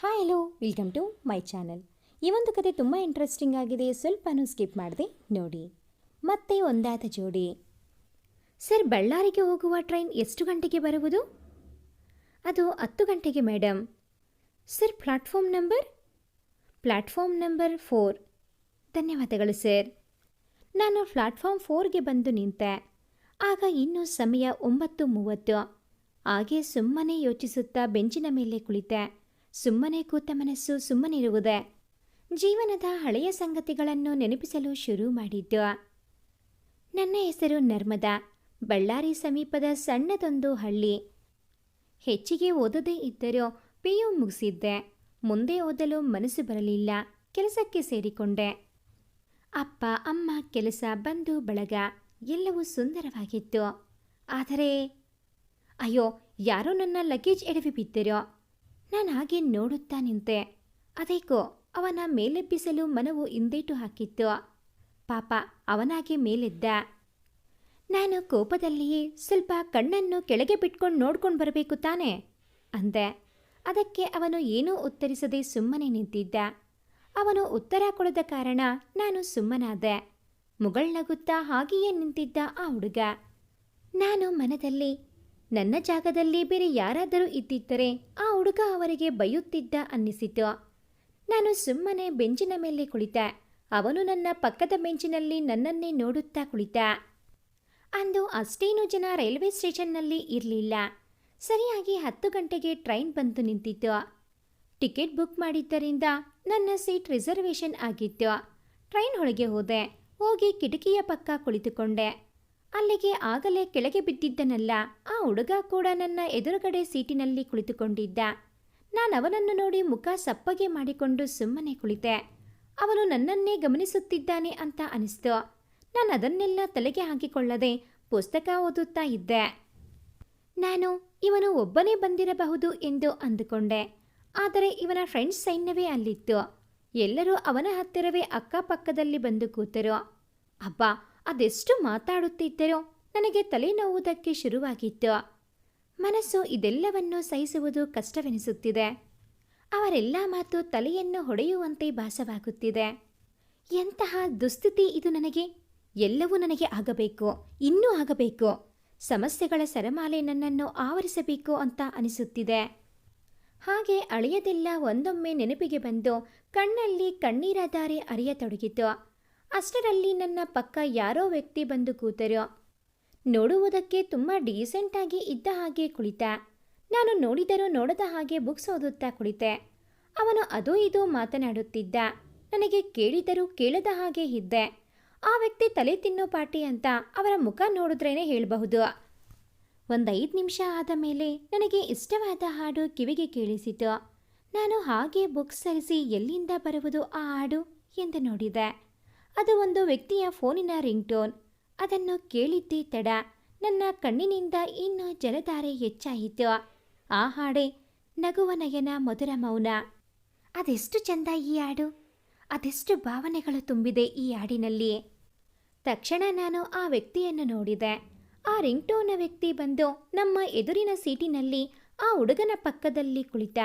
Hi hello welcome to my channel ಈ ಒಂದು ಕತೆ ತುಂಬ ಇಂಟ್ರೆಸ್ಟಿಂಗ್ ಆಗಿದೆ. ಸ್ವಲ್ಪನೂ ಸ್ಕಿಪ್ ಮಾಡಿದೆ. ನೋಡಿ. ಮತ್ತೆ ಒಂದಾದ ಜೋಡಿ. ಸರ್, ಬಳ್ಳಾರಿಗೆ ಹೋಗುವ ಟ್ರೈನ್ ಎಷ್ಟು ಗಂಟೆಗೆ ಬರುವುದು? ಅದು ಹತ್ತು ಗಂಟೆಗೆ madam sir platform number platform number four ಧನ್ಯವಾದಗಳು ಸರ್ ನಾನು ಪ್ಲಾಟ್ಫಾರ್ಮ್ ಫೋರ್ಗೆ ಬಂದು ನಿಂತೆ. ಆಗ ಇನ್ನೂ ಸಮಯ ಒಂಬತ್ತು ಮೂವತ್ತು. ಹಾಗೆ ಸುಮ್ಮನೆ ಯೋಚಿಸುತ್ತಾ ಬೆಂಚಿನ ಮೇಲೆ ಕುಳಿತೆ. ಸುಮ್ಮನೆ ಕೂತ ಮನಸ್ಸು ಸುಮ್ಮನಿರುವುದೇ ಜೀವನದ ಹಳೆಯ ಸಂಗತಿಗಳನ್ನು ನೆನಪಿಸಲು ಶುರು ಮಾಡಿದ್ದು. ನನ್ನ ಹೆಸರು ನರ್ಮದಾ. ಬಳ್ಳಾರಿ ಸಮೀಪದ ಸಣ್ಣದೊಂದು ಹಳ್ಳಿ. ಹೆಚ್ಚಿಗೆ ಓದದೇ ಇದ್ದರೂ ಪಿ ಯು ಮುಗಿಸಿದ್ದೆ. ಮುಂದೆ ಓದಲು ಮನಸ್ಸು ಬರಲಿಲ್ಲ. ಕೆಲಸಕ್ಕೆ ಸೇರಿಕೊಂಡೆ. ಅಪ್ಪ, ಅಮ್ಮ ಕೆಲಸ ಬಂಧು ಬಳಗ. ಎಲ್ಲವೂ ಸುಂದರವಾಗಿತ್ತು. ಆದರೆ, ಅಯ್ಯೋ, ಯಾರೋ ನನ್ನ ಲಗೇಜ್ ಎಡವಿ ಬಿದ್ದರೋ? ನಾನು ಹಾಗೆ ನೋಡುತ್ತಾ ನಿಂತೆ. ಅದೇಕೋ, ಅವನ ಮೇಲೆಬ್ಬಿಸಲು ಮನವು ಹಿಂದೇಟು ಹಾಕಿತ್ತು. ಪಾಪ ಅವನಾಗೆ ಮೇಲೆದ್ದ. ನಾನು ಕೋಪದಲ್ಲಿಯೇ ಸ್ವಲ್ಪ ಕಣ್ಣನ್ನು ಕೆಳಗೆ ಬಿಟ್ಕೊಂಡು ನೋಡ್ಕೊಂಡು ಬರಬೇಕು ತಾನೆ? ಅಂದೆ. ಅದಕ್ಕೆ ಅವನು ಏನೂ ಉತ್ತರಿಸದೆ ಸುಮ್ಮನೆ ನಿಂತಿದ್ದ. ಅವನು ಉತ್ತರ ಕೊಡದ ಕಾರಣ ನಾನು ಸುಮ್ಮನಾದೆ. ಮುಗಳ್ನಗುತ್ತಾ ಹಾಗೆಯೇ ನಿಂತಿದ್ದ ಆ ಹುಡುಗ. ನಾನು ಮನದಲ್ಲಿ ನನ್ನ ಜಾಗದಲ್ಲಿ ಬೇರೆ ಯಾರಾದರೂ ಇದ್ದಿದ್ದರೆ ಆ ಹುಡುಗ ಅವರಿಗೆ ಬೈಯುತ್ತಿದ್ದ ಅನ್ನಿಸಿತು. ನಾನು ಸುಮ್ಮನೆ ಬೆಂಚಿನ ಮೇಲೆ ಕುಳಿತೆ. ಅವನು ನನ್ನ ಪಕ್ಕದ ಬೆಂಚಿನಲ್ಲಿ ನನ್ನನ್ನೇ ನೋಡುತ್ತಾ ಕುಳಿತ. ಅಂದು ಅಷ್ಟೇನು ಜನ ರೈಲ್ವೆ ಸ್ಟೇಷನ್ನಲ್ಲಿ ಇರಲಿಲ್ಲ. ಸರಿಯಾಗಿ ಹತ್ತು ಗಂಟೆಗೆ ಟ್ರೈನ್ ಬಂದು ನಿಂತಿತ್ತು. ಟಿಕೆಟ್ ಬುಕ್ ಮಾಡಿದ್ದರಿಂದ ನನ್ನ ಸೀಟ್ ರಿಸರ್ವೇಷನ್ ಆಗಿತ್ತು. ಟ್ರೈನ್ ಒಳಗೆ ಹೋದೆ. ಹೋಗಿ ಕಿಟಕಿಯ ಪಕ್ಕ ಕುಳಿತುಕೊಂಡೆ. ಅಲ್ಲಿಗೆ ಆಗಲೇ ಕೆಳಗೆ ಬಿದ್ದಿದ್ದನಲ್ಲ. ಆ ಹುಡುಗ ಕೂಡ ನನ್ನ ಎದುರುಗಡೆ ಸೀಟಿನಲ್ಲಿ ಕುಳಿತುಕೊಂಡಿದ್ದ. ನಾನು ಅವನನ್ನು ನೋಡಿ ಮುಖ ಸಪ್ಪಗೆ ಮಾಡಿಕೊಂಡು ಸುಮ್ಮನೆ ಕುಳಿತೆ. ಅವನು ನನ್ನನ್ನೇ ಗಮನಿಸುತ್ತಿದ್ದಾನೆ ಅಂತ ಅನಿಸ್ತು. ನಾನು ಅದನ್ನೆಲ್ಲ ತಲೆಗೆ ಹಾಕಿಕೊಳ್ಳದೆ ಪುಸ್ತಕ ಓದುತ್ತಾ ಇದ್ದೆ. ನಾನು, ಇವನು ಒಬ್ಬನೇ ಬಂದಿರಬಹುದು ಎಂದು ಅಂದುಕೊಂಡೆ. ಆದರೆ ಇವನ ಫ್ರೆಂಡ್ಸ್ ಸೈನ್ಯವೇ ಅಲ್ಲಿತ್ತು. ಎಲ್ಲರೂ ಅವನ ಹತ್ತಿರವೇ ಅಕ್ಕಪಕ್ಕದಲ್ಲಿ ಬಂದು ಕೂತರು. ಅಬ್ಬಾ ಅದೆಷ್ಟು ಮಾತಾಡುತ್ತಿದ್ದರೋ ನನಗೆ ತಲೆನೋವುವುದಕ್ಕೆ ಶುರುವಾಗಿತ್ತು. ಮನಸ್ಸು ಇದೆಲ್ಲವನ್ನೂ ಸಹಿಸುವುದು ಕಷ್ಟವೆನಿಸುತ್ತಿದೆ. ಅವರೆಲ್ಲ ಮಾತು ತಲೆಯನ್ನು ಹೊಡೆಯುವಂತೆ ಭಾಸವಾಗುತ್ತಿದೆ. ಎಂತಹ ದುಸ್ಥಿತಿ ಇದು ನನಗೆ. ಎಲ್ಲವೂ ನನಗೆ ಆಗಬೇಕು, ಇನ್ನೂ ಆಗಬೇಕು. ಸಮಸ್ಯೆಗಳ ಸರಮಾಲೆ ನನ್ನನ್ನು ಆವರಿಸಬೇಕು ಅಂತ ಅನಿಸುತ್ತಿದೆ. ಹಾಗೆ ಅಳೆಯದೆಲ್ಲ ಒಂದೊಮ್ಮೆ ನೆನಪಿಗೆ ಬಂದು ಕಣ್ಣಲ್ಲಿ ಕಣ್ಣೀರ ದಾರಿ ಅರಿಯತೊಡಗಿತು. ಅಷ್ಟರಲ್ಲಿ ನನ್ನ ಪಕ್ಕ ಯಾರೋ ವ್ಯಕ್ತಿ ಬಂದು ಕೂತರು. ನೋಡುವುದಕ್ಕೆ ತುಂಬ ಡೀಸೆಂಟಾಗಿ ಇದ್ದ ಹಾಗೆ ಕುಳಿತ. ನಾನು ನೋಡಿದರೂ ನೋಡದ ಹಾಗೆ ಬುಕ್ಸ್ ಓದುತ್ತಾ ಕುಳಿತೆ. ಅವನು ಅದೋ ಇದೋ ಮಾತನಾಡುತ್ತಿದ್ದ. ನನಗೆ ಕೇಳಿದರೂ ಕೇಳದ ಹಾಗೆ ಇದ್ದೆ. ಆ ವ್ಯಕ್ತಿ ತಲೆ ತಿನ್ನೋ ಪಾಟಿ ಅಂತ ಅವರ ಮುಖ ನೋಡಿದ್ರೇ ಹೇಳಬಹುದು. ಒಂದೈದು ನಿಮಿಷ ಆದ ಮೇಲೆ ನನಗೆ ಇಷ್ಟವಾದ ಹಾಡು ಕಿವಿಗೆ ಕೇಳಿಸಿತು. ನಾನು ಹಾಗೆ ಬುಕ್ಸ್ ಸರಿಸಿ ಎಲ್ಲಿಂದ ಬರುವುದು ಆ ಹಾಡು ಎಂದು ನೋಡಿದೆ. ಅದು ಒಂದು ವ್ಯಕ್ತಿಯ ಫೋನಿನ ರಿಂಗ್ ಟೋನ್ ಅದನ್ನು ಕೇಳಿದ್ದೇ ತಡ. ನನ್ನ ಕಣ್ಣಿನಿಂದ ಇನ್ನೂ ಜಲಧಾರೆ ಹೆಚ್ಚಾಯಿತು. ಆ ಹಾಡೆ ನಗುವ ನಯನ ಮಧುರ ಮೌನ. ಅದೆಷ್ಟು ಚಂದ ಈ ಹಾಡು. ಅದೆಷ್ಟು ಭಾವನೆಗಳು ತುಂಬಿದೆ ಈ ಹಾಡಿನಲ್ಲಿ. ತಕ್ಷಣ ನಾನು ಆ ವ್ಯಕ್ತಿಯನ್ನು ನೋಡಿದೆ. ಆ ರಿಂಗ್ ಟೋನ್ನ ವ್ಯಕ್ತಿ ಬಂದು ನಮ್ಮ ಎದುರಿನ ಸೀಟಿನಲ್ಲಿ ಆ ಹುಡುಗನ ಪಕ್ಕದಲ್ಲಿ ಕುಳಿತ.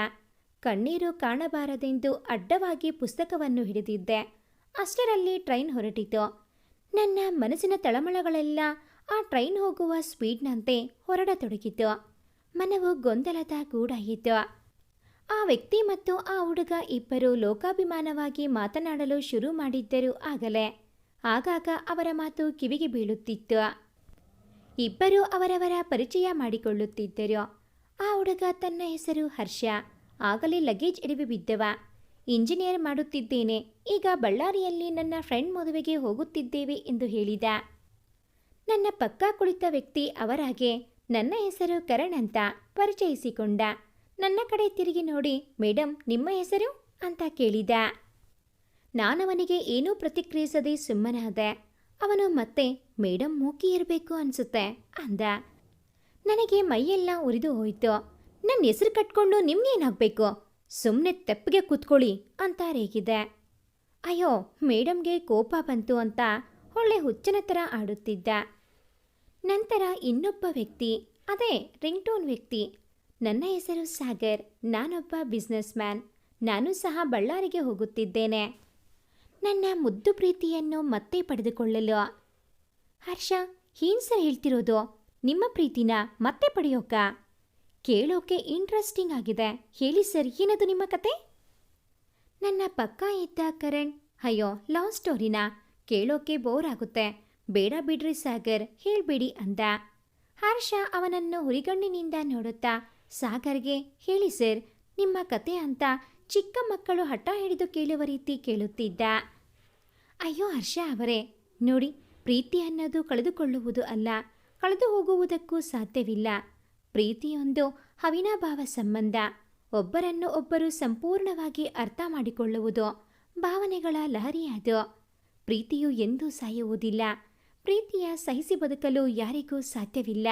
ಕಣ್ಣೀರು ಕಾಣಬಾರದೆಂದು ಅಡ್ಡವಾಗಿ ಪುಸ್ತಕವನ್ನು ಹಿಡಿದಿದ್ದೆ. ಅಷ್ಟರಲ್ಲಿ ಟ್ರೈನ್ ಹೊರಟಿತು. ನನ್ನ ಮನಸ್ಸಿನ ತಳಮಳಗಳೆಲ್ಲ ಆ ಟ್ರೈನ್ ಹೋಗುವ ಸ್ಪೀಡ್ನಂತೆ ಹೊರಡತೊಡಗಿತು. ಮನವು ಗೊಂದಲದ ಗೂಡಾಯಿತು. ಆ ವ್ಯಕ್ತಿ ಮತ್ತು ಆ ಹುಡುಗ ಇಬ್ಬರು ಲೋಕಾಭಿಮಾನವಾಗಿ ಮಾತನಾಡಲು ಶುರು ಮಾಡಿದ್ದರು ಆಗಲೇ. ಆಗಾಗ ಅವರ ಮಾತು ಕಿವಿಗೆ ಬೀಳುತ್ತಿತ್ತು. ಇಬ್ಬರು ಅವರವರ ಪರಿಚಯ ಮಾಡಿಕೊಳ್ಳುತ್ತಿದ್ದರು. ಆ ಹುಡುಗ ತನ್ನ ಹೆಸರು ಹರ್ಷ. ಆಗಲೇ ಲಗೇಜ್ ಎಡವಿ ಬಿದ್ದವ. ಇಂಜಿನಿಯರ್ ಮಾಡುತ್ತಿದ್ದೇನೆ. ಈಗ ಬಳ್ಳಾರಿಯಲ್ಲಿ ನನ್ನ ಫ್ರೆಂಡ್ ಮದುವೆಗೆ ಹೋಗುತ್ತಿದ್ದೇವೆ ಎಂದು ಹೇಳಿದ. ನನ್ನ ಪಕ್ಕ ಕುಳಿತ ವ್ಯಕ್ತಿ ಅವರಾಗೆ ನನ್ನ ಹೆಸರು ಕರಣ್ ಅಂತ ಪರಿಚಯಿಸಿಕೊಂಡ. ನನ್ನ ಕಡೆ ತಿರುಗಿ ನೋಡಿ ಮೇಡಮ್ ನಿಮ್ಮ ಹೆಸರು? ಅಂತ ಕೇಳಿದ. ನಾನವನಿಗೆ ಏನೂ ಪ್ರತಿಕ್ರಿಯಿಸದೆ ಸುಮ್ಮನಾದೆ. ಅವನು ಮತ್ತೆ ಮೇಡಮ್ ಮೂಕಿ ಇರಬೇಕು ಅನ್ಸುತ್ತೆ, ಅಂದ. ನನಗೆ ಮೈಯೆಲ್ಲ ಉರಿದು ಹೋಯಿತು. ನನ್ನ ಹೆಸರು ಕಟ್ಕೊಂಡು ನಿಮ್ಗೇನಾಗಬೇಕು? ಸುಮ್ಮನೆ ತೆಪ್ಪಗೆ ಕೂತ್ಕೊಳ್ಳಿ ಅಂತ ರೇಗಿದೆ. ಅಯ್ಯೋ, ಮೇಡಮ್ಗೆ ಕೋಪ ಬಂತು ಅಂತ ಒಳ್ಳೆ ಹುಚ್ಚನ ಥರ ಆಡುತ್ತಿದ್ದ. ನಂತರ ಇನ್ನೊಬ್ಬ ವ್ಯಕ್ತಿ, ಅದೇ ರಿಂಗ್ಟೋನ್ ವ್ಯಕ್ತಿ. ನನ್ನ ಹೆಸರು ಸಾಗರ್, ನಾನೊಬ್ಬ ಬಿಸ್ನೆಸ್ ಮ್ಯಾನ್ ನಾನು ಸಹ ಬಳ್ಳಾರಿಗೆ ಹೋಗುತ್ತಿದ್ದೇನೆ. ನನ್ನ ಮುದ್ದು ಪ್ರೀತಿಯನ್ನು ಮತ್ತೆ ಪಡೆದುಕೊಳ್ಳಲು. ಹರ್ಷ, ಏನ್ ಸರ್ ಹೇಳ್ತಿರೋದು? ನಿಮ್ಮ ಪ್ರೀತಿನ ಮತ್ತೆ ಪಡೆಯೋಕ? ಕೇಳೋಕೆ ಇಂಟ್ರೆಸ್ಟಿಂಗ್ ಆಗಿದೆ. ಹೇಳಿ ಸರ್, ಏನದು ನಿಮ್ಮ ಕತೆ? ನನ್ನ ಪಕ್ಕ ಇದ್ದ ಕರಣ್, ಅಯ್ಯೋ ಲವ್ ಸ್ಟೋರಿನ ಕೇಳೋಕೆ ಬೋರ್ ಆಗುತ್ತೆ. ಬೇಡ ಬಿಡ್ರಿ ಸಾಗರ್, ಹೇಳ್ಬೇಡಿ ಅಂದ. ಹರ್ಷ ಅವನನ್ನು ಹುರಿಗಣ್ಣಿನಿಂದ ನೋಡುತ್ತಾ, ಸಾಗರ್ಗೆ, ಹೇಳಿ ಸರ್, ನಿಮ್ಮ ಕತೆ ಅಂತ ಚಿಕ್ಕ ಮಕ್ಕಳು ಹಠ ಹಿಡಿದು ಕೇಳುವ ರೀತಿ ಕೇಳುತ್ತಿದ್ದ. ಅಯ್ಯೋ, ಹರ್ಷ ಅವರೇ, ನೋಡಿ, ಪ್ರೀತಿ ಅನ್ನೋದು ಕಳೆದುಕೊಳ್ಳುವುದು ಅಲ್ಲ. ಕಳೆದು ಹೋಗುವುದಕ್ಕೂ ಸಾಧ್ಯವಿಲ್ಲ. ಪ್ರೀತಿಯೊಂದು ಅವಿನಾಭಾವ ಸಂಬಂಧ. ಒಬ್ಬರನ್ನು ಒಬ್ಬರು ಸಂಪೂರ್ಣವಾಗಿ ಅರ್ಥ ಮಾಡಿಕೊಳ್ಳುವುದು ಭಾವನೆಗಳ ಲಹರಿ ಅದು ಪ್ರೀತಿಯು ಎಂದೂ ಸಾಯುವುದಿಲ್ಲ. ಪ್ರೀತಿಯ ಸಹಿಸಿ ಬದುಕಲು ಯಾರಿಗೂ ಸಾಧ್ಯವಿಲ್ಲ.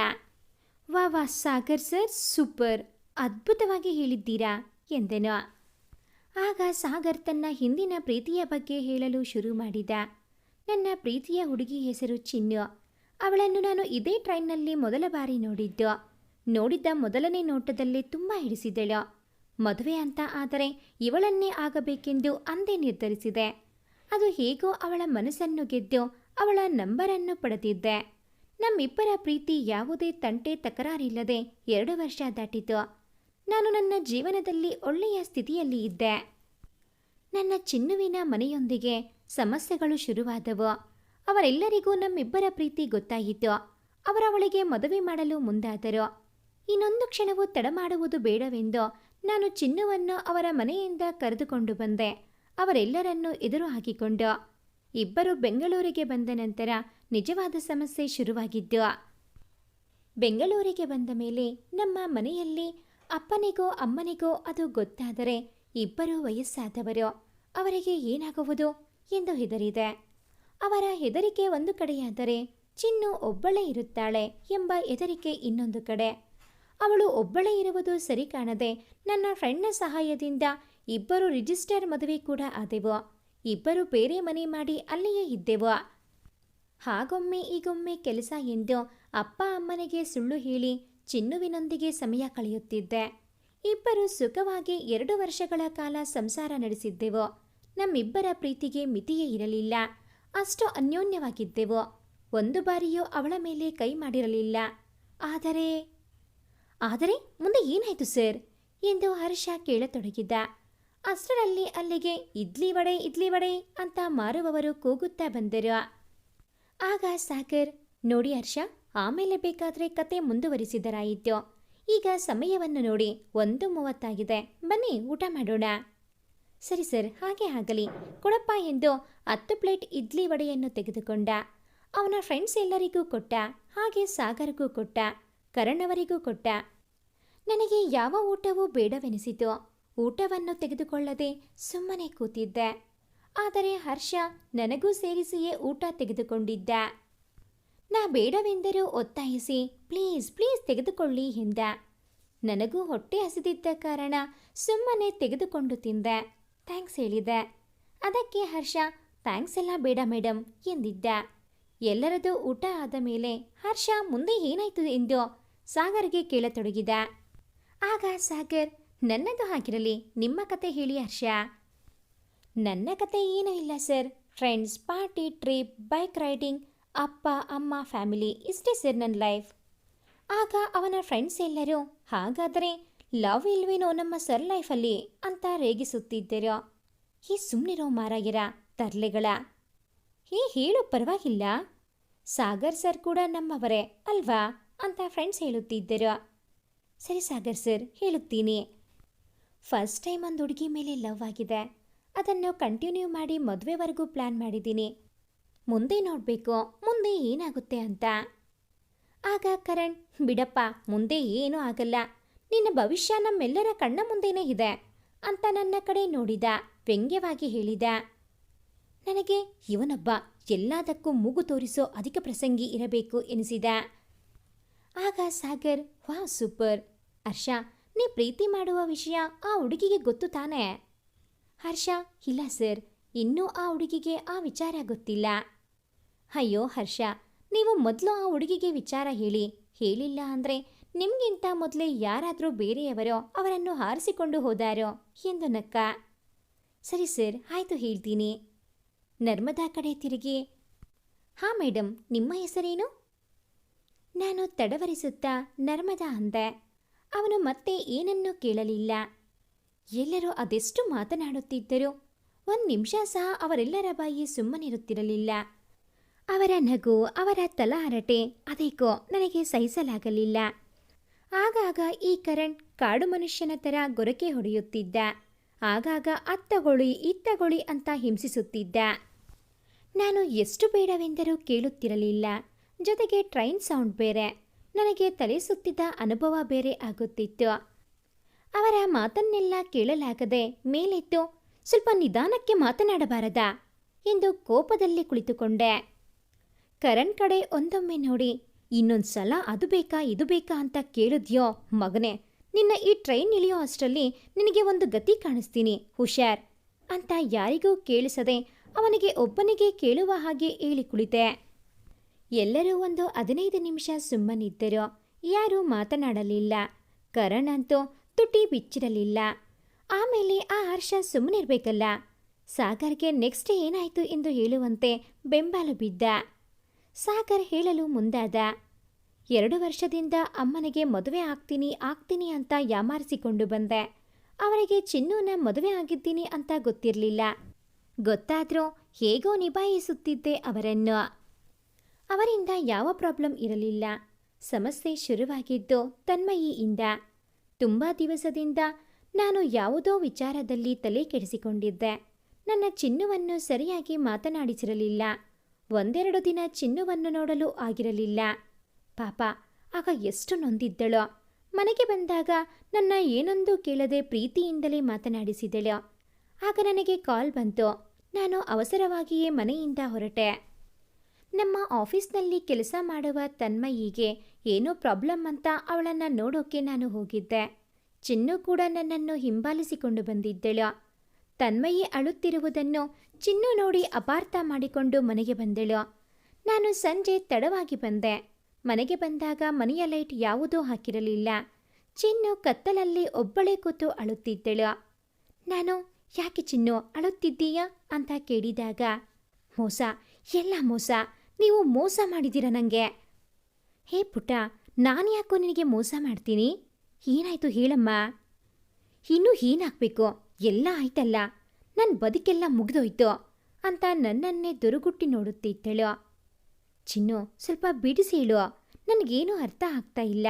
ವಾ ವಾ, ಸಾಗರ್ ಸರ್, ಸೂಪರ್. ಅದ್ಭುತವಾಗಿ ಹೇಳಿದ್ದೀರಾ? ಎಂದೆನು. ಆಗ ಸಾಗರ್ ತನ್ನ ಹಿಂದಿನ ಪ್ರೀತಿಯ ಬಗ್ಗೆ ಹೇಳಲು ಶುರು ಮಾಡಿದ. ನನ್ನ ಪ್ರೀತಿಯ ಹುಡುಗಿ ಹೆಸರು ಚಿನ್ನು. ಅವಳನ್ನು ನಾನು ಇದೇ ಟ್ರೈನ್ನಲ್ಲಿ ಮೊದಲ ಬಾರಿ ನೋಡಿದ್ದು. ನೋಡಿದ್ದ ಮೊದಲನೇ ನೋಟದಲ್ಲೇ ತುಂಬ ಹಿಡಿಸಿದಳು. ಮದುವೆ ಅಂತ ಆದರೆ ಇವಳನ್ನೇ ಆಗಬೇಕೆಂದು ಅಂದೇ ನಿರ್ಧರಿಸಿದೆ. ಅದು ಹೇಗೋ ಅವಳ ಮನಸ್ಸನ್ನು ಗೆದ್ದು ಅವಳ ನಂಬರನ್ನು ಪಡೆದಿದ್ದೆ. ನಮ್ಮಿಬ್ಬರ ಪ್ರೀತಿ ಯಾವುದೇ ತಂಟೆ ತಕರಾರಿಲ್ಲದೆ ಎರಡು ವರ್ಷ ದಾಟಿತು. ನಾನು ನನ್ನ ಜೀವನದಲ್ಲಿ ಒಳ್ಳೆಯ ಸ್ಥಿತಿಯಲ್ಲಿ ಇದ್ದೆ. ನನ್ನ ಚಿನ್ನುವಿನ ಮನೆಯೊಂದಿಗೆ ಸಮಸ್ಯೆಗಳು ಶುರುವಾದವು. ಅವರೆಲ್ಲರಿಗೂ ನಮ್ಮಿಬ್ಬರ ಪ್ರೀತಿ ಗೊತ್ತಾಯಿತು. ಅವರವಳಿಗೆ ಮದುವೆ ಮಾಡಲು ಮುಂದಾದರು. ಇನ್ನೊಂದು ಕ್ಷಣವೂ ತಡಮಾಡುವುದು ಬೇಡವೆಂದು ನಾನು ಚಿನ್ನವನ್ನು ಅವರ ಮನೆಯಿಂದ ಕರೆದುಕೊಂಡು ಬಂದೆ. ಅವರೆಲ್ಲರನ್ನೂ ಎದುರು ಹಾಕಿಕೊಂಡು. ಇಬ್ಬರು ಬೆಂಗಳೂರಿಗೆ ಬಂದ ನಂತರ ನಿಜವಾದ ಸಮಸ್ಯೆ ಶುರುವಾಗಿದ್ದು, ಬೆಂಗಳೂರಿಗೆ ಬಂದ ಮೇಲೆ ನಮ್ಮ ಮನೆಯಲ್ಲಿ ಅಪ್ಪನಿಗೋ ಅಮ್ಮನಿಗೋ ಅದು ಗೊತ್ತಾದರೆ ಇಬ್ಬರು ವಯಸ್ಸಾದವರು. ಅವರಿಗೆ ಏನಾಗುವುದು ಎಂದು ಹೆದರಿದೆ. ಅವರ ಹೆದರಿಕೆ ಒಂದು ಕಡೆಯಾದರೆ ಚಿನ್ನು ಒಬ್ಬಳೇ ಇರುತ್ತಾಳೆ ಎಂಬ ಹೆದರಿಕೆ ಇನ್ನೊಂದು ಕಡೆ. ಅವಳು ಒಬ್ಬಳೇ ಇರುವುದು ಸರಿ ಕಾಣದೆ ನನ್ನ ಫ್ರೆಂಡ್ನ ಸಹಾಯದಿಂದ ಇಬ್ಬರು ರಿಜಿಸ್ಟರ್ ಮದುವೆ ಕೂಡ ಆದೆವು. ಇಬ್ಬರು ಬೇರೆ ಮನೆ ಮಾಡಿ ಅಲ್ಲಿಯೇ ಇದ್ದೆವು. ಹಾಗೊಮ್ಮೆ ಈಗೊಮ್ಮೆ ಕೆಲಸ ಎಂದು ಅಪ್ಪ ಅಮ್ಮನಿಗೆ ಸುಳ್ಳು ಹೇಳಿ ಚಿನ್ನುವಿನೊಂದಿಗೆ ಸಮಯ ಕಳೆಯುತ್ತಿದ್ದೆ. ಇಬ್ಬರು ಸುಖವಾಗಿ ಎರಡು ವರ್ಷಗಳ ಕಾಲ ಸಂಸಾರ ನಡೆಸಿದ್ದೆವು. ನಮ್ಮಿಬ್ಬರ ಪ್ರೀತಿಗೆ ಮಿತಿಯೇ ಇರಲಿಲ್ಲ. ಅಷ್ಟು ಅನ್ಯೋನ್ಯವಾಗಿದ್ದೆವು. ಒಂದು ಬಾರಿಯೂ ಅವಳ ಮೇಲೆ ಕೈ ಮಾಡಿರಲಿಲ್ಲ. ಆದರೆ ಆದರೆ ಮುಂದೆ ಏನಾಯ್ತು ಸರ್? ಎಂದು ಹರ್ಷ ಕೇಳತೊಡಗಿದ್ದ. ಅಷ್ಟರಲ್ಲಿ ಅಲ್ಲಿಗೆ ಇಡ್ಲಿ ವಡೆ ಇಡ್ಲಿ ವಡೆ ಅಂತ ಮಾರುವವರು ಕೂಗುತ್ತಾ ಬಂದರು. ಆಗ ಸಾಗರ್, ನೋಡಿ ಹರ್ಷ, ಆಮೇಲೆ ಬೇಕಾದ್ರೆ ಕತೆ ಮುಂದುವರಿಸಿದರಾಯಿತು. ಈಗ ಸಮಯವನ್ನು ನೋಡಿ, ಒಂದು ಮೂವತ್ತಾಗಿದೆ. ಬನ್ನಿ, ಊಟ ಮಾಡೋಣ. ಸರಿ ಸರ್, ಹಾಗೆ ಆಗಲಿ. ಕೊಡಪ್ಪ ಎಂದು ಹತ್ತು ಪ್ಲೇಟ್ ಇಡ್ಲಿ ವಡೆಯನ್ನು ತೆಗೆದುಕೊಂಡ. ಅವನ ಫ್ರೆಂಡ್ಸ್ ಎಲ್ಲರಿಗೂ ಕೊಟ್ಟ. ಹಾಗೆ ಸಾಗರ್ಗೂ ಕೊಟ್ಟ. ಕರಣ್ ಅವರಿಗೂ ಕೊಟ್ಟ. ನನಗೆ ಯಾವ ಊಟವೂ ಬೇಡವೆನಿಸಿತು. ಊಟವನ್ನು ತೆಗೆದುಕೊಳ್ಳದೆ ಸುಮ್ಮನೆ ಕೂತಿದ್ದೆ. ಆದರೆ ಹರ್ಷ ನನಗೂ ಸೇರಿಸಿಯೇ ಊಟ ತೆಗೆದುಕೊಂಡಿದ್ದ. ನಾ ಬೇಡವೆಂದರೂ ಒತ್ತಾಯಿಸಿ, ಪ್ಲೀಸ್ ಪ್ಲೀಸ್ ತೆಗೆದುಕೊಳ್ಳಿ ಎಂದ. ನನಗೂ ಹೊಟ್ಟೆ ಹಸಿದಿದ್ದ ಕಾರಣ ಸುಮ್ಮನೆ ತೆಗೆದುಕೊಂಡು ತಿಂದೆ. ಥ್ಯಾಂಕ್ಸ್ ಹೇಳಿದೆ. ಅದಕ್ಕೆ ಹರ್ಷ, ಥ್ಯಾಂಕ್ಸ್ ಎಲ್ಲ ಬೇಡ ಮೇಡಮ್ ಎಂದಿದ್ದ. ಎಲ್ಲರದು ಊಟ ಆದ ಮೇಲೆ ಹರ್ಷ ಮುಂದೆ ಏನಾಯ್ತು ಎಂದು ಸಾಗರ್ಗೆ ಕೇಳತೊಡಗಿದ. ಆಗ ಸಾಗರ್, ನನ್ನದು ಹಾಗಿರಲಿ, ನಿಮ್ಮ ಕತೆ ಹೇಳಿ ಹರ್ಷ. ನನ್ನ ಕತೆ ಏನೂ ಇಲ್ಲ sir. Friends, party, trip, bike riding, ಅಪ್ಪ, ಅಮ್ಮ, ಫ್ಯಾಮಿಲಿ ಇಷ್ಟೇ ಸರ್ ನನ್ನ ಲೈಫ್. ಆಗ ಅವನ ಫ್ರೆಂಡ್ಸ್ ಎಲ್ಲರೂ, ಹಾಗಾದರೆ ಲವ್ ಇಲ್ವೇನೋ ನಮ್ಮ ಸರ್ ಲೈಫಲ್ಲಿ ಅಂತ ರೇಗಿಸುತ್ತಿದ್ದರು? ಈ ಸುಮ್ಮನಿರೋ ಮಾರಾಗಿರ, ತರ್ಲೆಗಳ. ಹೇ ಹೇಳು ಪರವಾಗಿಲ್ಲ. ಸಾಗರ್ ಸರ್ ಕೂಡ ನಮ್ಮವರೇ, ಅಲ್ವಾ? ಅಂತ ಫ್ರೆಂಡ್ಸ್ ಹೇಳುತ್ತಿದ್ದರು. ಸರಿ ಸಾಗರ್ ಸರ್ ಹೇಳುತ್ತೀನಿ. ಫಸ್ಟ್ ಟೈಮ್ ಒಂದು ಹುಡುಗಿ ಮೇಲೆ ಲವ್ ಆಗಿದೆ. ಅದನ್ನು ಕಂಟಿನ್ಯೂ ಮಾಡಿ ಮದುವೆವರೆಗೂ ಪ್ಲ್ಯಾನ್ ಮಾಡಿದ್ದೀನಿ. ಮುಂದೆ ನೋಡಬೇಕು, ಮುಂದೆ ಏನಾಗುತ್ತೆ ಅಂತ. ಆಗ ಕರಣ್, ಬಿಡಪ್ಪ, ಮುಂದೆ ಏನೂ ಆಗಲ್ಲ. ನಿನ್ನ ಭವಿಷ್ಯ ನಮ್ಮೆಲ್ಲರ ಕಣ್ಣ ಮುಂದೆನೇ ಇದೆ ಅಂತ ನನ್ನ ಕಡೆ ನೋಡಿದ, ವ್ಯಂಗ್ಯವಾಗಿ ಹೇಳಿದ. ನನಗೆ, ಇವನೊಬ್ಬ ಎಲ್ಲದಕ್ಕೂ ಮೂಗು ತೋರಿಸೋ ಅಧಿಕ ಪ್ರಸಂಗಿ ಇರಬೇಕು ಎನಿಸಿದ. ಆಗ ಸಾಗರ್, ವಾ, ಸೂಪರ್. ಹರ್ಷ, ನೀ ಪ್ರೀತಿ ಮಾಡುವ ವಿಷಯ ಆ ಹುಡುಗಿಗೆ ಗೊತ್ತು ತಾನೇ? ಹರ್ಷ, ಇಲ್ಲ ಸರ್. ಇನ್ನೂ ಆ ಹುಡುಗಿಗೆ ಆ ವಿಚಾರ ಗೊತ್ತಿಲ್ಲ. ಅಯ್ಯೋ, ಹರ್ಷ, ನೀವು ಮೊದಲು ಆ ಹುಡುಗಿಗೆ ವಿಚಾರ ಹೇಳಿ. ಹೇಳಿಲ್ಲ ಅಂದರೆ ನಿಮಗಿಂತ ಮೊದಲೇ ಯಾರಾದರೂ ಬೇರೆಯವರೋ ಅವರನ್ನು ಹಾರಿಸಿಕೊಂಡು ಹೋದಾರೋ? ಎಂದು ನಕ್ಕ. ಸರಿ ಸರ್, ಆಯಿತು ಹೇಳ್ತೀನಿ. ನರ್ಮದಾ ಕಡೆ ತಿರುಗಿ, ಹಾಂ ಮೇಡಮ್ ನಿಮ್ಮ ಹೆಸರೇನು? ನಾನು ತಡವರಿಸುತ್ತಾ ನರ್ಮದಾ ಅಂದೆ. ಅವನು ಮತ್ತೆ ಏನನ್ನೂ ಕೇಳಲಿಲ್ಲ. ಎಲ್ಲರೂ ಅದೆಷ್ಟು ಮಾತನಾಡುತ್ತಿದ್ದರು? ಒಂದು ನಿಮಿಷ ಸಹ ಅವರೆಲ್ಲರ ಬಾಯಿ ಸುಮ್ಮನಿರುತ್ತಿರಲಿಲ್ಲ. ಅವರ ನಗು, ಅವರ ತಲಹರಟೆ ಅದೇಕೋ ನನಗೆ ಸಹಿಸಲಾಗಲಿಲ್ಲ. ಆಗಾಗ ಈ ಕರಣ್ ಕಾಡು ಮನುಷ್ಯನ ಥರ ಗೊರಕೆ ಹೊಡೆಯುತ್ತಿದ್ದ. ಆಗಾಗ ಅತ್ತಗೊಳಿ ಇತ್ತಗೊಳಿ ಅಂತ ಹಿಂಸಿಸುತ್ತಿದ್ದ. ನಾನು ಎಷ್ಟು ಬೇಡವೆಂದರೂ ಕೇಳುತ್ತಿರಲಿಲ್ಲ. ಜೊತೆಗೆ ಟ್ರೈನ್ ಸೌಂಡ್ ಬೇರೆ. ನನಗೆ ತಲೆ ಸುತ್ತಿದ ಅನುಭವ ಬೇರೆ ಆಗುತ್ತಿತ್ತು. ಅವರ ಮಾತನ್ನೆಲ್ಲ ಕೇಳಲಾಗದೆ ಮೇಲೆತ್ತು ಸ್ವಲ್ಪ ನಿಧಾನಕ್ಕೆ ಮಾತನಾಡಬಾರದ ಎಂದು ಕೋಪದಲ್ಲಿ ಕುಳಿತುಕೊಂಡೆ. ಕರಣ್ ಕಡೆ ಒಂದೊಮ್ಮೆ ನೋಡಿ ಇನ್ನೊಂದ್ಸಲ ಅದು ಬೇಕಾ, ಇದು ಬೇಕಾ ಅಂತ ಕೇಳಿದ್ಯೋ ಮಗನೇ, ನಿನ್ನ ಈ ಟ್ರೈನ್ ಇಳಿಯೋ ಅಷ್ಟರಲ್ಲಿ ನಿನಗೆ ಒಂದು ಗತಿ ಕಾಣಿಸ್ತೀನಿ, ಹುಷಾರ್ ಅಂತ ಯಾರಿಗೂ ಕೇಳಿಸದೆ ಅವನಿಗೆ ಒಬ್ಬನಿಗೆ ಕೇಳುವ ಹಾಗೆ ಹೇಳಿ ಕುಳಿತೆ. ಎಲ್ಲರೂ ಒಂದು ಹದಿನೈದು ನಿಮಿಷ ಸುಮ್ಮನಿದ್ದರು ಯಾರೂ ಮಾತನಾಡಲಿಲ್ಲ. ಕರಣ್ ಅಂತೂ ತುಟಿ ಬಿಚ್ಚಿರಲಿಲ್ಲ ಆಮೇಲೆ ಆ ಹರ್ಷ ಸುಮ್ಮನಿರ್ಬೇಕಲ್ಲ. ಸಾಗರ್ಗೆ ನೆಕ್ಸ್ಟ್ ಏನಾಯ್ತು ಎಂದು ಹೇಳುವಂತೆ ಬೆಂಬಲ ಬಿದ್ದ. ಸಾಗರ್ ಹೇಳಲು ಮುಂದಾದ. ಎರಡು ವರ್ಷದಿಂದ ಅಮ್ಮನಿಗೆ ಮದುವೆ ಆಗ್ತೀನಿ ಆಗ್ತೀನಿ ಅಂತ ಯಾಮಾರಿಸಿಕೊಂಡು ಬಂದೆ. ಅವರಿಗೆ ಚಿನ್ನೂನ ಮದುವೆ ಆಗಿದ್ದೀನಿ ಅಂತ ಗೊತ್ತಿರಲಿಲ್ಲ. ಗೊತ್ತಾದರೂ ಹೇಗೋ ನಿಭಾಯಿಸುತ್ತಿದ್ದೆ ಅವರನ್ನು. ಅವರಿಂದ ಯಾವ ಪ್ರಾಬ್ಲಮ್ ಇರಲಿಲ್ಲ. ಸಮಸ್ಯೆ ಶುರುವಾಗಿದ್ದು ತನ್ಮಯಿಯಿಂದ. ತುಂಬ ದಿವಸದಿಂದ ನಾನು ಯಾವುದೋ ವಿಚಾರದಲ್ಲಿ ತಲೆ ಕೆಡಿಸಿಕೊಂಡಿದ್ದೆ. ನನ್ನ ಚಿನ್ನುವನ್ನು ಸರಿಯಾಗಿ ಮಾತನಾಡಿಸಿರಲಿಲ್ಲ. ಒಂದೆರಡು ದಿನ ಚಿನ್ನುವನ್ನು ನೋಡಲು ಆಗಿರಲಿಲ್ಲ. ಪಾಪ, ಆಗ ಎಷ್ಟು ನೊಂದಿದ್ದಳೋ. ಮನೆಗೆ ಬಂದಾಗ ನನ್ನ ಏನೊಂದು ಕೇಳದೆ ಪ್ರೀತಿಯಿಂದಲೇ ಮಾತನಾಡಿಸಿದಳು. ಆಗ ನನಗೆ ಕಾಲ್ ಬಂತು. ನಾನು ಅವಸರವಾಗಿಯೇ ಮನೆಯಿಂದ ಹೊರಟೆ. ನಮ್ಮ ಆಫೀಸ್ನಲ್ಲಿ ಕೆಲಸ ಮಾಡುವ ತನ್ಮಯಿಗೆ ಏನೋ ಪ್ರಾಬ್ಲಮ್ ಅಂತ ಅವಳನ್ನು ನೋಡೋಕೆ ನಾನು ಹೋಗಿದ್ದೆ. ಚಿನ್ನು ಕೂಡ ನನ್ನನ್ನು ಹಿಂಬಾಲಿಸಿಕೊಂಡು ಬಂದಿದ್ದಳು. ತನ್ಮಯಿ ಅಳುತ್ತಿರುವುದನ್ನು ಚಿನ್ನು ನೋಡಿ ಅಪಾರ್ಥ ಮಾಡಿಕೊಂಡು ಮನೆಗೆ ಬಂದಳು. ನಾನು ಸಂಜೆ ತಡವಾಗಿ ಬಂದೆ. ಮನೆಗೆ ಬಂದಾಗ ಮನೆಯ ಲೈಟ್ ಯಾವುದೂ ಹಾಕಿರಲಿಲ್ಲ. ಚಿನ್ನು ಕತ್ತಲಲ್ಲಿ ಒಬ್ಬಳೇ ಕೂತು ಅಳುತ್ತಿದ್ದಳು. ನಾನು ಯಾಕೆ ಚಿನ್ನು ಅಳುತ್ತಿದ್ದೀಯಾ? ಅಂತ ಕೇಳಿದಾಗ, ಮೋಸ, ಎಲ್ಲ ಮೋಸ. ನೀವು ಮೋಸ ಮಾಡಿದ್ದೀರ ನನಗೆ ಹೇ ಪುಟ್ಟ, ನಾನು ಯಾಕೋ ನಿನಗೆ ಮೋಸ ಮಾಡ್ತೀನಿ? ಏನಾಯ್ತು ಹೇಳಮ್ಮ? ಇನ್ನೂ ಏನಾಗಬೇಕು? ಎಲ್ಲ ಆಯ್ತಲ್ಲ. ನನ್ನ ಬದುಕೆಲ್ಲ ಮುಗಿದೋಯ್ತು ಅಂತ ನನ್ನನ್ನೇ ದುರುಗುಟ್ಟಿ ನೋಡುತ್ತಿದ್ದಳು. ಚಿನ್ನು, ಸ್ವಲ್ಪ ಬಿಡಿಸಿ ಹೇಳು. ನನಗೇನೂ ಅರ್ಥ ಆಗ್ತಾ ಇಲ್ಲ.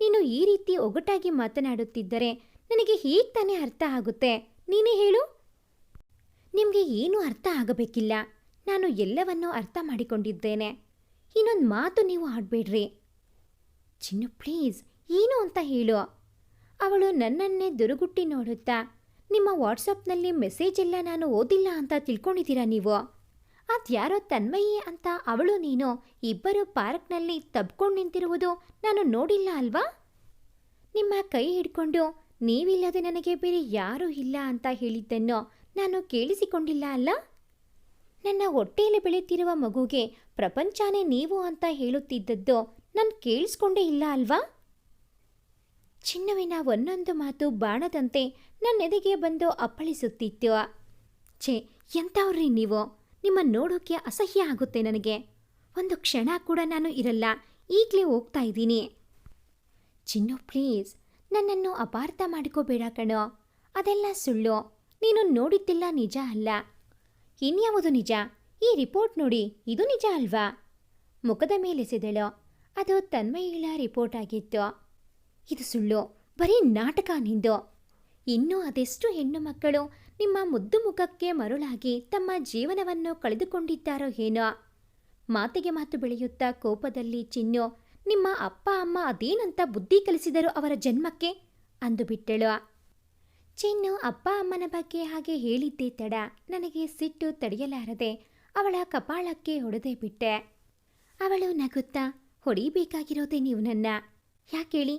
ನೀನು ಈ ರೀತಿ ಒಗಟಾಗಿ ಮಾತನಾಡುತ್ತಿದ್ದರೆ ನನಗೆ ಹೇಗೆ ತಾನೇ ಅರ್ಥ ಆಗುತ್ತೆ? ನೀನೇ ಹೇಳು. ನಿಮಗೆ ಏನೂ ಅರ್ಥ ಆಗಬೇಕಿಲ್ಲ. ನಾನು ಎಲ್ಲವನ್ನೂ ಅರ್ಥ ಮಾಡಿಕೊಂಡಿದ್ದೇನೆ. ಇನ್ನೊಂದು ಮಾತು ನೀವು ಆಡಬೇಡ್ರಿ ಚಿನ್ನು, ಪ್ಲೀಸ್, ಏನು ಅಂತ ಹೇಳು. ಅವಳು ನನ್ನನ್ನೇ ದುರುಗುಟ್ಟಿ ನೋಡುತ್ತಾ, ನಿಮ್ಮ ವಾಟ್ಸಪ್ನಲ್ಲಿ ಮೆಸೇಜ್ ಎಲ್ಲ ನಾನು ಓದಿಲ್ಲ ಅಂತ ತಿಳ್ಕೊಂಡಿದ್ದೀರಾ ನೀವು? ಅದ್ಯಾರೋ ತನ್ಮಯಿ ಅಂತ ಅವಳು ನೀನು ಇಬ್ಬರು ಪಾರ್ಕ್ನಲ್ಲಿ ತಬ್ಕೊಂಡು ನಿಂತಿರುವುದು ನಾನು ನೋಡಿಲ್ಲ ಅಲ್ವಾ? ನಿಮ್ಮ ಕೈ ಹಿಡ್ಕೊಂಡು, ನೀವಿಲ್ಲದೆ ನನಗೆ ಬೇರೆ ಯಾರೂ ಇಲ್ಲ ಅಂತ ಹೇಳಿದ್ದನ್ನು ನಾನು ಕೇಳಿಸಿಕೊಂಡಿಲ್ಲ ಅಲ್ಲ? ನನ್ನ ಹೊಟ್ಟೆಯಲ್ಲಿ ಬೆಳೆಯುತ್ತಿರುವ ಮಗುಗೆ ಪ್ರಪಂಚನೇ ನೀವು ಅಂತ ಹೇಳುತ್ತಿದ್ದದ್ದು ನಾನು ಕೇಳಿಸ್ಕೊಂಡೇ ಇಲ್ಲ ಅಲ್ವಾ? ಚಿನ್ನವಿನ ಒಂದೊಂದು ಮಾತು ಬಾಣದಂತೆ ನನ್ನೆದೆಗೆ ಬಂದು ಅಪ್ಪಳಿಸುತ್ತಿತ್ತು. ಛೇ, ಎಂಥವ್ರಿ ನೀವು? ನಿಮ್ಮ ನೋಡೋಕೆ ಅಸಹ್ಯ ಆಗುತ್ತೆ ನನಗೆ. ಒಂದು ಕ್ಷಣ ಕೂಡ ನಾನು ಇರಲ್ಲ, ಈಗಲೇ ಹೋಗ್ತಾ ಇದ್ದೀನಿ. ಚಿನ್ನು, ಪ್ಲೀಸ್, ನನ್ನನ್ನು ಅಪಾರ್ಥ ಮಾಡ್ಕೋಬೇಡ ಕಣೋ. ಅದೆಲ್ಲ ಸುಳ್ಳು. ನೀನು ನೋಡಿದ್ದಿಲ್ಲ ನಿಜ ಅಲ್ಲ. ಇನ್ಯಾವುದು ನಿಜ? ಈ ರಿಪೋರ್ಟ್ ನೋಡಿ ಇದು ನಿಜ ಅಲ್ವಾ? ಮುಖದ ಮೇಲೆಸೆದಳು ಅದು ತನ್ಮಯಿಳ ರಿಪೋರ್ಟ್ ಆಗಿತ್ತು. ಇದು ಸುಳ್ಳು. ಬರೀ ನಾಟಕ ನಿಂದು. ಇನ್ನೂ ಅದೆಷ್ಟು ಹೆಣ್ಣು ಮಕ್ಕಳು ನಿಮ್ಮ ಮುದ್ದು ಮುಖಕ್ಕೆ ಮರುಳಾಗಿ ತಮ್ಮ ಜೀವನವನ್ನು ಕಳೆದುಕೊಂಡಿದ್ದಾರೋ ಏನೋ? ಮಾತಿಗೆ ಮಾತು ಬೆಳೆಯುತ್ತಾ ಕೋಪದಲ್ಲಿ ಚಿನ್ನು, ನಿಮ್ಮ ಅಪ್ಪ, ಅಮ್ಮ ಅದೇನಂತ ಬುದ್ಧಿ ಕಲಿಸಿದರು ಅವರ ಜನ್ಮಕ್ಕೆ? ಅಂದು ಬಿಟ್ಟಳು ಚಿನ್ನು ಅಪ್ಪ ಅಮ್ಮನ ಬಗ್ಗೆ ಹಾಗೆ ಹೇಳಿದ್ದೇ ತಡ. ನನಗೆ ಸಿಟ್ಟು ತಡೆಯಲಾರದೆ ಅವಳ ಕಪಾಳಕ್ಕೆ ಹೊಡೆದೇ ಬಿಟ್ಟೆ. ಅವಳು ನಗುತ್ತಾ, ಹೊಡಿಬೇಕಾಗಿರೋದೇ ನೀವು ನನ್ನ. ಯಾಕೇಳಿ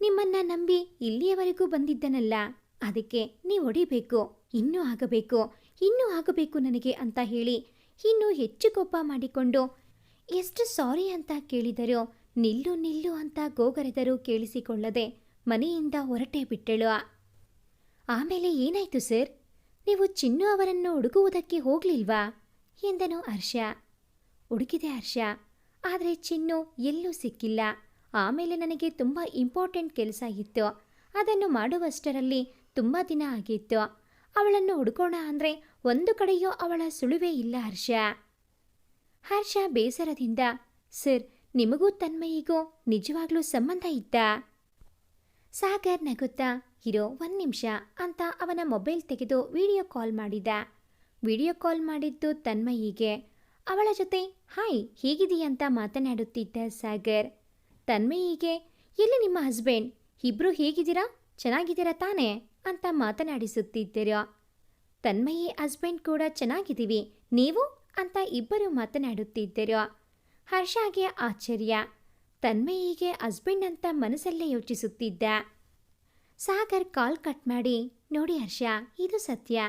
ನಿಮ್ಮನ್ನ ನಂಬಿ ಇಲ್ಲಿಯವರೆಗೂ ಬಂದಿದ್ದನಲ್ಲ. ಅದಕ್ಕೆ ನೀವು ಹೊಡಿಬೇಕು. ಇನ್ನೂ ಆಗಬೇಕು. ಇನ್ನೂ ಆಗಬೇಕು ನನಗೆ ಅಂತ ಹೇಳಿ ಇನ್ನೂ ಹೆಚ್ಚು ಕೋಪ ಮಾಡಿಕೊಂಡು ಎಷ್ಟು ಸಾರಿ ಅಂತ ಕೇಳಿದರೋ ನಿಲ್ಲು ನಿಲ್ಲು ಅಂತ ಗೋಗರೆದರೂ ಕೇಳಿಸಿಕೊಳ್ಳದೆ ಮನೆಯಿಂದ ಹೊರಟೇ ಬಿಟ್ಟಳು. ಆಮೇಲೆ ಏನಾಯ್ತು ಸರ್? ನೀವು ಚಿನ್ನು ಅವರನ್ನು ಹುಡುಕುವುದಕ್ಕೆ ಹೋಗ್ಲಿಲ್ವಾ? ಎಂದನು ಹರ್ಷ ಹುಡುಕಿದೆ ಹರ್ಷ ಆದರೆ ಚಿನ್ನು ಎಲ್ಲೂ ಸಿಕ್ಕಿಲ್ಲ. ಆಮೇಲೆ ನನಗೆ ತುಂಬ ಇಂಪಾರ್ಟೆಂಟ್ ಕೆಲಸ ಇತ್ತು. ಅದನ್ನು ಮಾಡುವಷ್ಟರಲ್ಲಿ ತುಂಬ ದಿನ ಆಗಿತ್ತು. ಅವಳನ್ನು ಹುಡುಕೋಣ ಅಂದರೆ ಒಂದು ಕಡೆಯೂ ಅವಳ ಸುಳುವೇ ಇಲ್ಲ ಹರ್ಷ ಹರ್ಷ ಬೇಸರದಿಂದ, ಸರ್, ನಿಮಗೂ ತನ್ಮಯಿಗೂ ನಿಜವಾಗ್ಲೂ ಸಂಬಂಧ ಇತ್ತಾ? ಸಾಗರ್ ನಗುತ್ತಾ ಇರೋ ಒಂದು ನಿಮಿಷ ಅಂತ ಅವನ ಮೊಬೈಲ್ ತೆಗೆದು ವಿಡಿಯೋ ಕಾಲ್ ಮಾಡಿದ. ವಿಡಿಯೋ ಕಾಲ್ ಮಾಡಿದ್ದು ತನ್ಮಯಿಗೆ. ಅವಳ ಜೊತೆ, ಹಾಯ್ ಹೇಗಿದೆಯಂತ ಮಾತನಾಡುತ್ತಿದ್ದ ಸಾಗರ್. ತನ್ಮಯಿಗೆ, ಎಲ್ಲಿ ನಿಮ್ಮ ಹಸ್ಬೆಂಡ್? ಇಬ್ಬರು ಹೇಗಿದ್ದೀರಾ? ಚೆನ್ನಾಗಿದ್ದೀರಾ ತಾನೇ? ಅಂತ ಮಾತನಾಡಿಸುತ್ತಿದ್ದೀರ. ತನ್ಮಯಿ, ಹಸ್ಬೆಂಡ್ ಕೂಡ ಚೆನ್ನಾಗಿದ್ದೀವಿ. ನೀವು? ಅಂತ ಇಬ್ಬರು ಮಾತನಾಡುತ್ತಿದ್ದರು. ಹರ್ಷಾಗೆ ಆಶ್ಚರ್ಯ. ತನ್ಮಯಿಗೆ ಹಸ್ಬೆಂಡ್ ಅಂತ ಮನಸ್ಸಲ್ಲೇ ಯೋಚಿಸುತ್ತಿದ್ದ. ಸಾಗರ್ ಕಾಲ್ ಕಟ್ ಮಾಡಿ, ನೋಡಿ ಹರ್ಷ, ಇದು ಸತ್ಯ.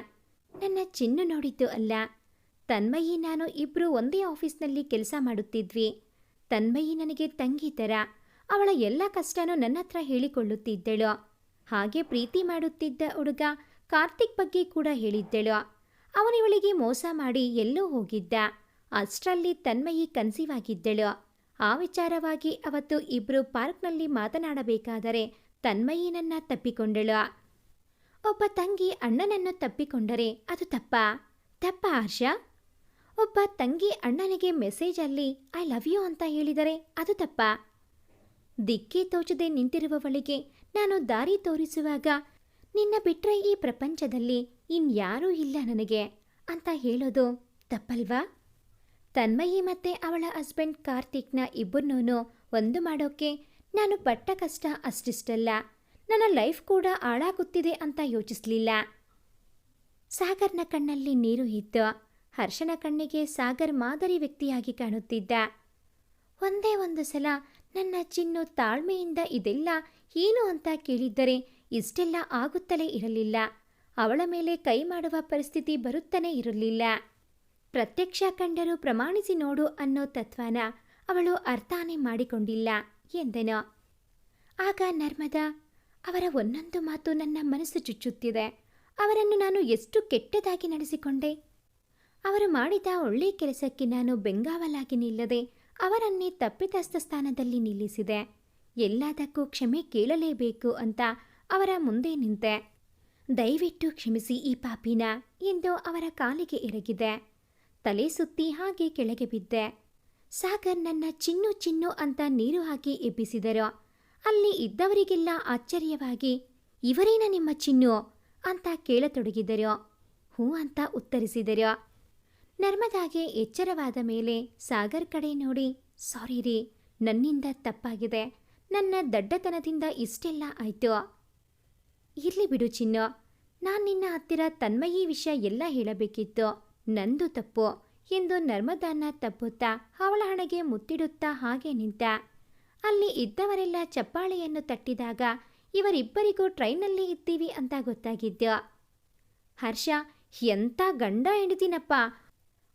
ನನ್ನ ಚಿನ್ನು ನೋಡಿದ್ದು ಅಲ್ಲ. ತನ್ಮಯಿ, ನಾನು ಇಬ್ಬರು ಒಂದೇ ಆಫೀಸ್ನಲ್ಲಿ ಕೆಲಸ ಮಾಡುತ್ತಿದ್ವಿ. ತನ್ಮಯಿ ನನಗೆ ತಂಗಿ ಥರ. ಅವಳ ಎಲ್ಲ ಕಷ್ಟನೂ ನನ್ನ ಹತ್ರ ಹೇಳಿಕೊಳ್ಳುತ್ತಿದ್ದಳು. ಹಾಗೆ ಪ್ರೀತಿ ಮಾಡುತ್ತಿದ್ದ ಹುಡುಗ ಕಾರ್ತಿಕ್ ಬಗ್ಗೆ ಕೂಡ ಹೇಳಿದ್ದಳು. ಅವನಿವಳಿಗೆ ಮೋಸ ಮಾಡಿ ಎಲ್ಲೋ ಹೋಗಿದ್ದ. ಅಷ್ಟರಲ್ಲಿ ತನ್ಮಯಿ ಕನ್ಸೀವ್ ಆಗಿದ್ದಳು. ಆ ವಿಚಾರವಾಗಿ ಅವತ್ತು ಇಬ್ರು ಪಾರ್ಕ್ನಲ್ಲಿ ಮಾತನಾಡಬೇಕಾದರೆ ತನ್ಮಯಿ ನನ್ನ ತಪ್ಪಿಕೊಂಡಳು. ಒಬ್ಬ ತಂಗಿ ಅಣ್ಣನನ್ನು ತಪ್ಪಿಕೊಂಡರೆ ಅದು ತಪ್ಪ? ತಪ್ಪ ಹರ್ಷ? ಒಬ್ಬ ತಂಗಿ ಅಣ್ಣನಿಗೆ ಮೆಸೇಜ್ ಅಲ್ಲಿ ಐ ಲವ್ ಯು ಅಂತ ಹೇಳಿದರೆ ಅದು ತಪ್ಪ? ದಿಕ್ಕೇ ತೋಚದೆ ನಿಂತಿರುವವಳಿಗೆ ನಾನು ದಾರಿ ತೋರಿಸುವಾಗ, ನಿನ್ನ ಬಿಟ್ರೆ ಈ ಪ್ರಪಂಚದಲ್ಲಿ ಇನ್ಯಾರೂ ಇಲ್ಲ ನನಗೆ ಅಂತ ಹೇಳೋದು ತಪ್ಪಲ್ವಾ? ತನ್ಮಯಿ ಮತ್ತೆ ಅವಳ ಹಸ್ಬೆಂಡ್ ಕಾರ್ತಿಕ್ನ ಇಬ್ಬರನ್ನೂ ಒಂದು ಮಾಡೋಕ್ಕೆ ನಾನು ಪಟ್ಟ ಕಷ್ಟ ಅಷ್ಟಿಷ್ಟಲ್ಲ. ನನ್ನ ಲೈಫ್ ಕೂಡ ಹಾಳಾಗುತ್ತಿದೆ ಅಂತ ಯೋಚಿಸಲಿಲ್ಲ. ಸಾಗರ್ನ ಕಣ್ಣಲ್ಲಿ ನೀರು ಇತ್ತು. ಹರ್ಷನ ಕಣ್ಣಿಗೆ ಸಾಗರ್ ಮಾದರಿ ವ್ಯಕ್ತಿಯಾಗಿ ಕಾಣುತ್ತಿದ್ದ. ಒಂದೇ ಒಂದು ಸಲ ನನ್ನ ಚಿನ್ನು ತಾಳ್ಮೆಯಿಂದ ಇದೆಲ್ಲ ಏನು ಅಂತ ಕೇಳಿದ್ದರೆ ಇಷ್ಟೆಲ್ಲ ಆಗುತ್ತಲೇ ಇರಲಿಲ್ಲ. ಅವಳ ಮೇಲೆ ಕೈ ಮಾಡುವ ಪರಿಸ್ಥಿತಿ ಬರುತ್ತಲೇ ಇರಲಿಲ್ಲ. ಪ್ರತ್ಯಕ್ಷ ಕಂಡರೂ ಪ್ರಮಾಣಿಸಿ ನೋಡು ಅನ್ನೋ ತತ್ವನ ಅವಳು ಅರ್ಥಾನೇ ಮಾಡಿಕೊಂಡಿಲ್ಲ. ಎಂದೆನು. ಆಗ ನರ್ಮದಾ, ಅವರ ಒಂದೊಂದು ಮಾತು ನನ್ನ ಮನಸ್ಸು ಚುಚ್ಚುತ್ತಿದೆ. ಅವರನ್ನು ನಾನು ಎಷ್ಟು ಕೆಟ್ಟದಾಗಿ ನಡೆಸಿಕೊಂಡೆ. ಅವರು ಮಾಡಿದ ಒಳ್ಳೆ ಕೆಲಸಕ್ಕೆ ನಾನು ಬೆಂಗಾವಲಾಗಿ ನಿಲ್ಲದೆ ಅವರನ್ನೇ ತಪ್ಪಿತಸ್ಥ ಸ್ಥಾನದಲ್ಲಿ ನಿಲ್ಲಿಸಿದೆ. ಎಲ್ಲದಕ್ಕೂ ಕ್ಷಮೆ ಕೇಳಲೇಬೇಕು ಅಂತ ಅವರ ಮುಂದೆ ನಿಂತೆ. ದಯವಿಟ್ಟು ಕ್ಷಮಿಸಿ ಈ ಪಾಪಿನ ಎಂದು ಅವರ ಕಾಲಿಗೆ ಎರಗಿದೆ. ತಲೆ ಸುತ್ತಿ ಹಾಗೆ ಕೆಳಗೆ ಬಿದ್ದೆ. ಸಾಗರ್ ನನ್ನ ಚಿನ್ನು ಚಿನ್ನು ಅಂತ ನೀರು ಹಾಕಿ ಎಬ್ಬಿಸಿದರು ಅಲ್ಲಿ ಇದ್ದವರಿಗೆಲ್ಲ ಆಶ್ಚರ್ಯವಾಗಿ, ಇವರೇನ ನಿಮ್ಮ ಚಿನ್ನು? ಅಂತ ಕೇಳತೊಡಗಿದರು. ಹೂ ಅಂತ ಉತ್ತರಿಸಿದರು. ನರ್ಮದಾಗೆ ಎಚ್ಚರವಾದ ಮೇಲೆ ಸಾಗರ್ ಕಡೆ ನೋಡಿ, ಸಾರಿ ರೀ, ನನ್ನಿಂದ ತಪ್ಪಾಗಿದೆ. ನನ್ನ ದಡ್ಡತನದಿಂದ ಇಷ್ಟೆಲ್ಲ ಆಯ್ತು. ಇರ್ಲಿ ಬಿಡು ಚಿನ್ನು, ನಾನು ನಿನ್ನ ಹತ್ತಿರ ತನ್ಮಯಿ ವಿಷಯ ಎಲ್ಲ ಹೇಳಬೇಕಿತ್ತು. ನಂದು ತಪ್ಪು. ಎಂದು ನರ್ಮದಾನ ತಪ್ಪುತ್ತಾ ಅವಳ ಹಣೆಗೆ ಮುತ್ತಿಡುತ್ತಾ ಹಾಗೆ ನಿಂತ ಅಲ್ಲಿ ಇದ್ದವರೆಲ್ಲ ಚಪ್ಪಾಳೆಯನ್ನು ತಟ್ಟಿದಾಗ ಇವರಿಬ್ಬರಿಗೂ ಟ್ರೈನಲ್ಲಿ ಇದ್ದೀವಿ ಅಂತ ಗೊತ್ತಾಗಿದ್ದ. ಹರ್ಷ, ಎಂಥ ಗಂಡ ಹೆಂಡತಿನಪ್ಪ?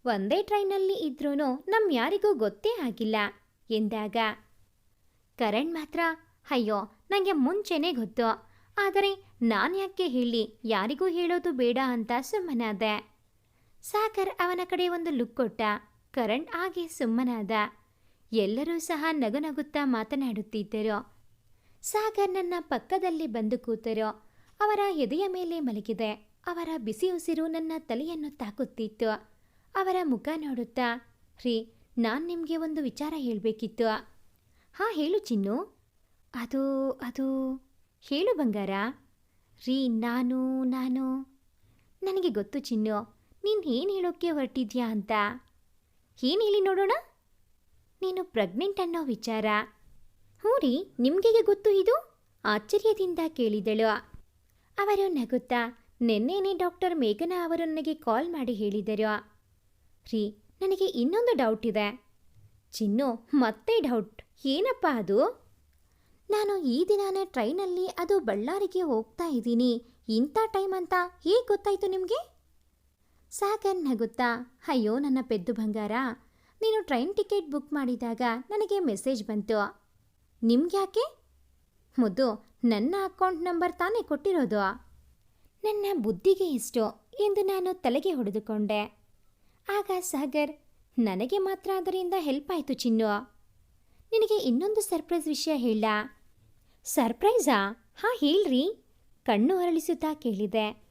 ಒಂದೇ ಟ್ರೈನಲ್ಲಿ ಇದ್ರೂ ನಮ್ ಯಾರಿಗೂ ಗೊತ್ತೇ ಆಗಿಲ್ಲ ಎಂದಾಗ. ಕರಣ್ ಮಾತ್ರ, ಅಯ್ಯೋ ನನಗೆ ಮುಂಚೆನೇ ಗೊತ್ತು. ಆದರೆ ನಾನು ಯಾಕೆ ಹೇಳಿ ಯಾರಿಗೂ ಹೇಳೋದು ಬೇಡ ಅಂತ ಸುಮ್ಮನಾದೆ. ಸಾಗರ್ ಅವನ ಕಡೆ ಒಂದು ಲುಕ್ ಕೊಟ್ಟ. ಕರಣ್ ಹಾಗೆ ಸುಮ್ಮನಾದ. ಎಲ್ಲರೂ ಸಹ ನಗುನಗುತ್ತಾ ಮಾತನಾಡುತ್ತಿದ್ದರು. ಸಾಗರ್ ನನ್ನ ಪಕ್ಕದಲ್ಲಿ ಬಂದು ಕೂತರು. ಅವರ ಎದೆಯ ಮೇಲೆ ಮಲಗಿದೆ. ಅವರ ಬಿಸಿ ಉಸಿರು ನನ್ನ ತಲೆಯನ್ನು ತಾಕುತ್ತಿತ್ತು. ಅವರ ಮುಖ ನೋಡುತ್ತಾ, ರೀ, ನಾನು ನಿಮಗೆ ಒಂದು ವಿಚಾರ ಹೇಳಬೇಕಿತ್ತು. ಹಾಂ, ಹೇಳು ಚಿನ್ನು. ಅದು ಅದು, ಹೇಳು ಬಂಗಾರ. ರೀ, ನಾನು ನಾನು. ನನಗೆ ಗೊತ್ತು ಚಿನ್ನು ನೀನು ಏನು ಹೇಳೋಕ್ಕೆ ಹೊರಟಿದ್ಯಾ ಅಂತ? ಏನು ಹೇಳಿ ನೋಡೋಣ? ನೀನು ಪ್ರೆಗ್ನೆಂಟ್ ಅನ್ನೋ ವಿಚಾರ. ಹ್ಞೂ ರೀ, ನಿಮ್ಗೆ ಗೊತ್ತು ಇದು? ಆಶ್ಚರ್ಯದಿಂದ ಕೇಳಿದಳು. ಅವರು ನಗುತ್ತಾ, ನಿನ್ನೆನೇ ಡಾಕ್ಟರ್ ಮೇಘನಾ ಅವರು ನನಗೆ ಕಾಲ್ ಮಾಡಿ ಹೇಳಿದರು. ರೀ, ನನಗೆ ಇನ್ನೊಂದು ಡೌಟ್ ಇದೆ. ಚಿನ್ನು, ಮತ್ತೆ ಡೌಟ್ ಏನಪ್ಪ ಅದು? ನಾನು ಈ ದಿನಾನೇ ಟ್ರೈನಲ್ಲಿ ಅದು ಬಳ್ಳಾರಿಗೆ ಹೋಗ್ತಾ ಇದ್ದೀನಿ. ಇಂಥ ಟೈಮ್ ಅಂತ ಹೇಗೆ ಗೊತ್ತಾಯ್ತು ನಿಮಗೆ? ಸಾಗರ್ ನಗುತ್ತಾ, ಅಯ್ಯೋ, ನನ್ನ ಪೆದ್ದು ಬಂಗಾರ, ನೀನು ಟ್ರೈನ್ ಟಿಕೆಟ್ ಬುಕ್ ಮಾಡಿದಾಗ ನನಗೆ ಮೆಸೇಜ್ ಬಂತು. ನಿಮ್ಗ್ಯಾಕೆ? ಮುದ್ದು, ನನ್ನ ಅಕೌಂಟ್ ನಂಬರ್ ತಾನೇ ಕೊಟ್ಟಿರೋದು. ನನ್ನ ಬುದ್ಧಿಗೆ ಇಷ್ಟು, ಎಂದು ನಾನು ತಲೆಗೆ ಹೊಡೆದುಕೊಂಡೆ. ಆಗ ಸಾಗರ್, ನನಗೆ ಮಾತ್ರ ಅದರಿಂದ ಹೆಲ್ಪ್ ಆಯಿತು ಚಿನ್ನು. ನಿನಗೆ ಇನ್ನೊಂದು ಸರ್ಪ್ರೈಸ್ ವಿಷಯ ಹೇಳ. ಸರ್ಪ್ರೈಸಾ? ಹಾಂ, ಹೇಳ್ರಿ. ಕಣ್ಣು ಅರಳಿಸುತ್ತಾ ಕೇಳಿದೆ.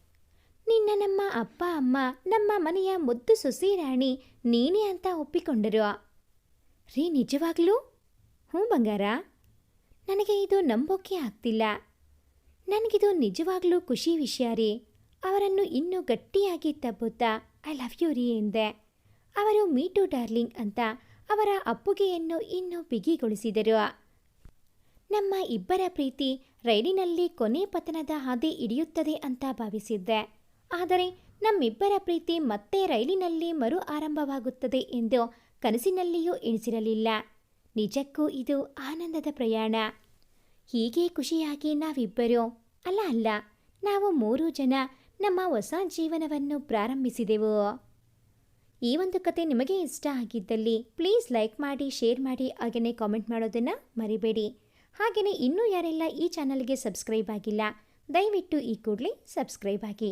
ನಿನ್ನ ನಮ್ಮ ಅಪ್ಪ, ಅಮ್ಮ, ನಮ್ಮ ಮನೆಯ ಮುದ್ದು ಸೊಸಿ ರಾಣಿ ನೀನೇ ಅಂತ ಒಪ್ಪಿಕೊಂಡರು. ರೀ, ನಿಜವಾಗ್ಲೂ? ಹ್ಞೂ ಬಂಗಾರ. ನನಗೆ ಇದು ನಂಬೋಕೆ ಆಗ್ತಿಲ್ಲ. ನನಗಿದು ನಿಜವಾಗ್ಲೂ ಖುಷಿ ವಿಷಯ ರೀ. ಅವರನ್ನು ಇನ್ನೂ ಗಟ್ಟಿಯಾಗಿ ತಬ್ಬುತ್ತಾ ಐ ಲವ್ ಯು ರೀ ಎಂದೆ. ಅವರು ಮೀಟು ಡಾರ್ಲಿಂಗ್ ಅಂತ ಅವರ ಅಪ್ಪುಗೆಯನ್ನು ಇನ್ನೂ ಬಿಗಿಗೊಳಿಸಿದರು. ನಮ್ಮ ಇಬ್ಬರ ಪ್ರೀತಿ ರೈಲಿನಲ್ಲಿ ಕೊನೆ ಪತನದ ಹಾದಿ ಹಿಡಿಯುತ್ತದೆ ಅಂತ ಭಾವಿಸಿದ್ದೆ. ಆದರೆ ನಮ್ಮಿಬ್ಬರ ಪ್ರೀತಿ ಮತ್ತೆ ರೈಲಿನಲ್ಲಿ ಮರು ಆರಂಭವಾಗುತ್ತದೆ ಎಂದು ಕನಸಿನಲ್ಲಿಯೂ ಎಣಿಸಿರಲಿಲ್ಲ. ನಿಜಕ್ಕೂ ಇದು ಆನಂದದ ಪ್ರಯಾಣ. ಹೀಗೆ ಖುಷಿಯಾಗಿ ನಾವಿಬ್ಬರು, ಅಲ್ಲ ಅಲ್ಲ, ನಾವು ಮೂರು ಜನ ನಮ್ಮ ಹೊಸ ಜೀವನವನ್ನು ಪ್ರಾರಂಭಿಸಿದೆವು. ಈ ಒಂದು ಕತೆ ನಿಮಗೆ ಇಷ್ಟ ಆಗಿದ್ದಲ್ಲಿ ಪ್ಲೀಸ್ ಲೈಕ್ ಮಾಡಿ, ಶೇರ್ ಮಾಡಿ, ಹಾಗೆಯೇ ಕಾಮೆಂಟ್ ಮಾಡೋದನ್ನು ಮರಿಬೇಡಿ. ಹಾಗೆಯೇ ಇನ್ನೂ ಯಾರೆಲ್ಲ ಈ ಚಾನಲ್ಗೆ ಸಬ್ಸ್ಕ್ರೈಬ್ ಆಗಿಲ್ಲ, ದಯವಿಟ್ಟು ಈ ಕೂಡಲೇ ಸಬ್ಸ್ಕ್ರೈಬ್ ಆಗಿ.